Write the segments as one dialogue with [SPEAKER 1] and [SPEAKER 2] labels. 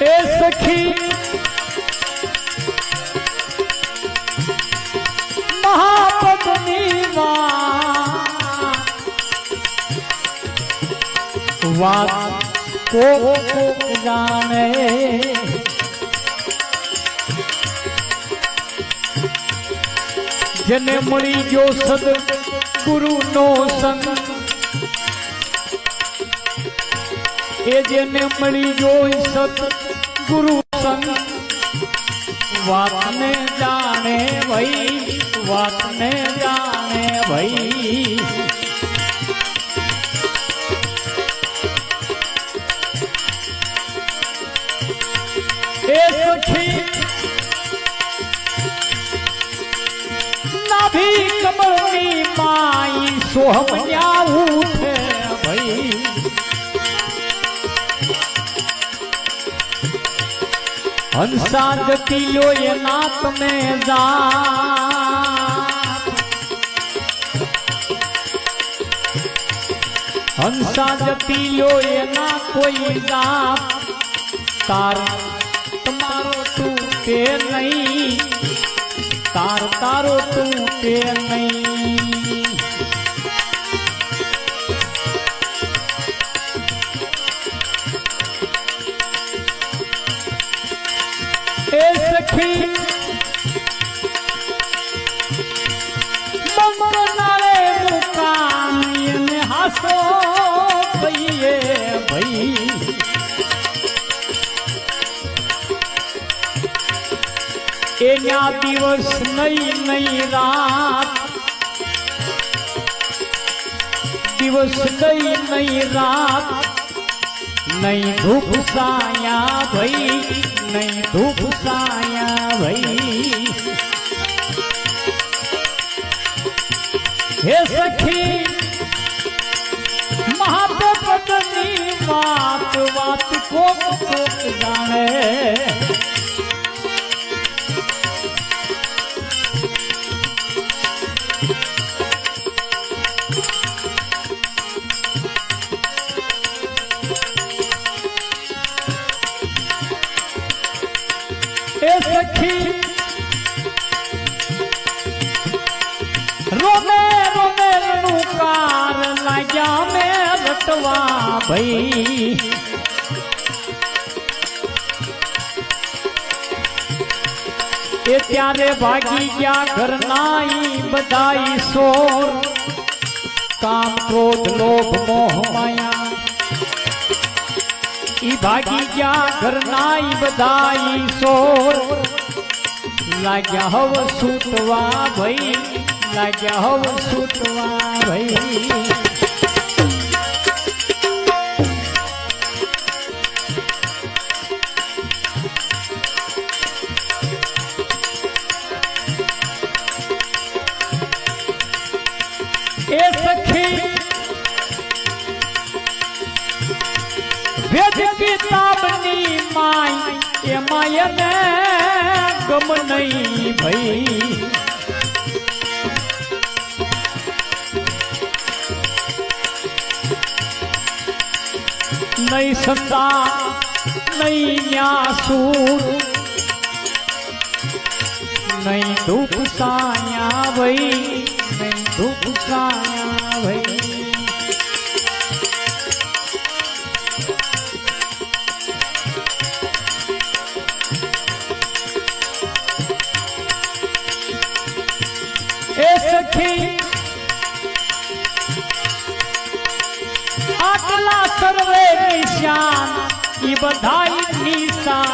[SPEAKER 1] એ સખી. મહાપદની વાત. કોક જાણે. જેને મળી ગયો સદ ગુરુ નો સંગ. એ જેને મળી ગયો સત ગુરુ સંત વાતને જાણે ભાઈ વાતને જાણે ભાઈ એ સખી નાભી કમળની માઈ સોહમયા ઉઠે હંસા કિલો એ નાત તમે જા હંસા જતી લો એના કોઈ જાપ તાર તમારો તું તે નહીં. તાર તારો તું તે નહીં. સખી મંગનાળે મુકામી ને હાસો ભઈએ ભઈ એના દિવસ નહીં નહીં રાત. દિવસ નહીં નહીં રાત. નહીં ધૂપ સાયા ભાઈ નહીં ધૂપ સાયા ભાઈ. હે સખી રોમે રોમે, નુકાર લાગ્યા મે રટવા ભઈ. એ ત્યારે ભાગી ગયા ઘરનાઈ બધાઈ સોર. કામ ક્રોધ, લોભ, મોહ, માયા. ઈ ભાગી ગયા ઘરનાઈ બધાઈ સોર. લાગ્યા હવ સૂતવા ભઈ. લાગ્યા હવ સૂટવા ભઈ એ સખી વેદ કિતાબની માય એમાં એને ગમ નહીં ભઈ. નહીં સત્તા નહીં ન્યાસુર નહીં ધૂપ સાયા ભાઈ નહીં ધૂપ સાયા ભાઈ સખી આટલા સર્વે નિશાન ઈ બધા નિશા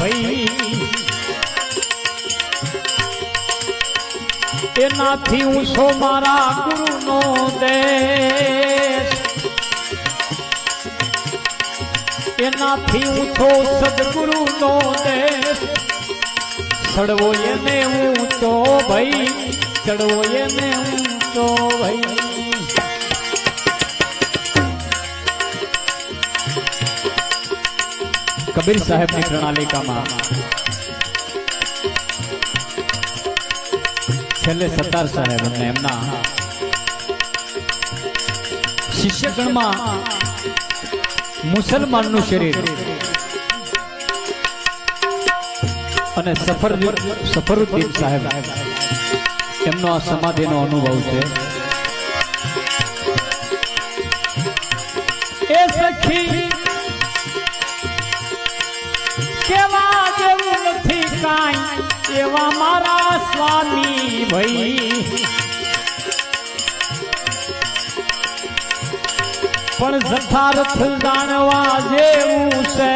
[SPEAKER 1] ભઈ. એનાથી ઊંચો મારા ગુરુનો દેશ. એનાથી ઊંચો સદગુરુનો દેશ. ચડવો એને ઊંચો ભાઈ, ચડવો એને ઊંચો ભાઈ. કબીર સાહેબની પ્રણાલિકામાં. છેલ્લે સત્તાર સાહેબ અને એમના શિષ્યગણમાં મુસલમાનનું શરીર અને સફર સફરુદ્દીન સાહેબ. એમનો આ સમાધિનો અનુભવ છે. એ સખી કેવા જેવું નથી કાંઈ, એવા મારા સ્વામી ભાઈ. પણ જથાર્થ જાણવા જેવું છે.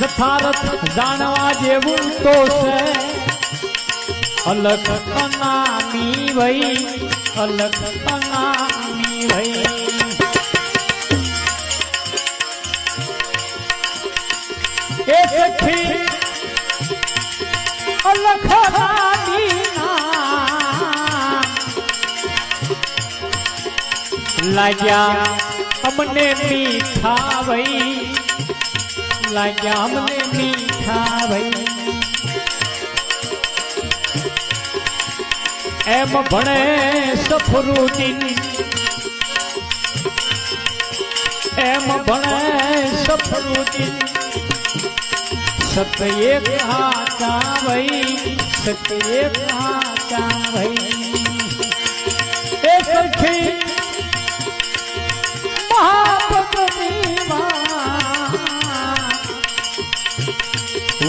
[SPEAKER 1] જથાર્થ જાણવા જેવું તો છે. અલગ અનામી ભાઈ, અલગ અનામી ભાઈ. એ સખી લાગ્યા અમને મીઠા ભાઈ લાગ્યા અમને મીઠા ભાઈ એમ ભણે સફરુદ્દીન એમ ભણે સફરુદ્દીન સત્ય એક હાચા ભાઈ સત્ય એક હાચા ભાઈ એ સખી મહાપદની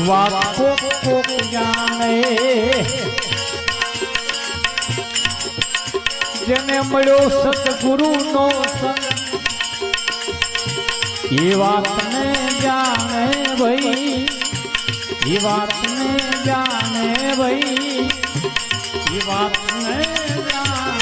[SPEAKER 1] વાત કોક કોક જાણે જેને મળ્યો સતગુરુ નો સંગ એ વાતને જાણે ભાઈ એ વાતને જાણે ભાઈ એ વાતને જાણે